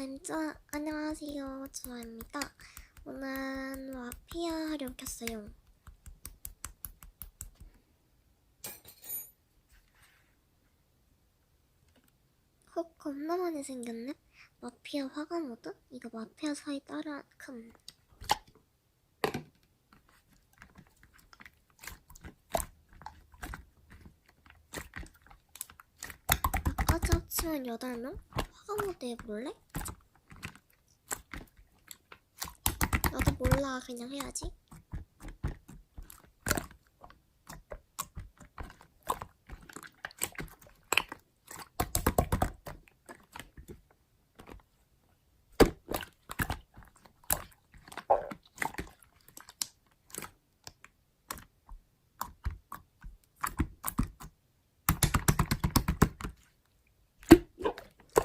진짜 안녕하세요 주아입니다. 오늘 마피아 하려 켰어요. 헉 겁나 많이 생겼네. 마피아 화가 모드? 이거 마피아 사이 따라 큼. 아까지 합치면 8명? 모드 해볼래? 나도 몰라 그냥 해야지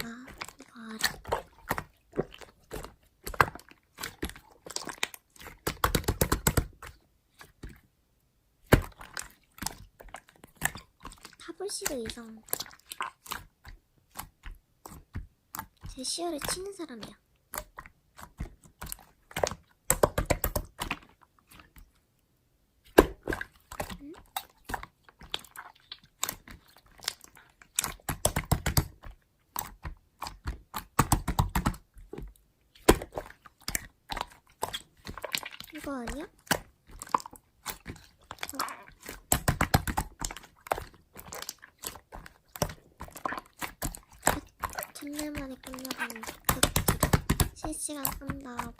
아 이거 알아 타블시드 이상 제 시야를 치는 사람이야 응? 이거 아니야? 3년 만에 끝나가는 다큐 실시간 끈다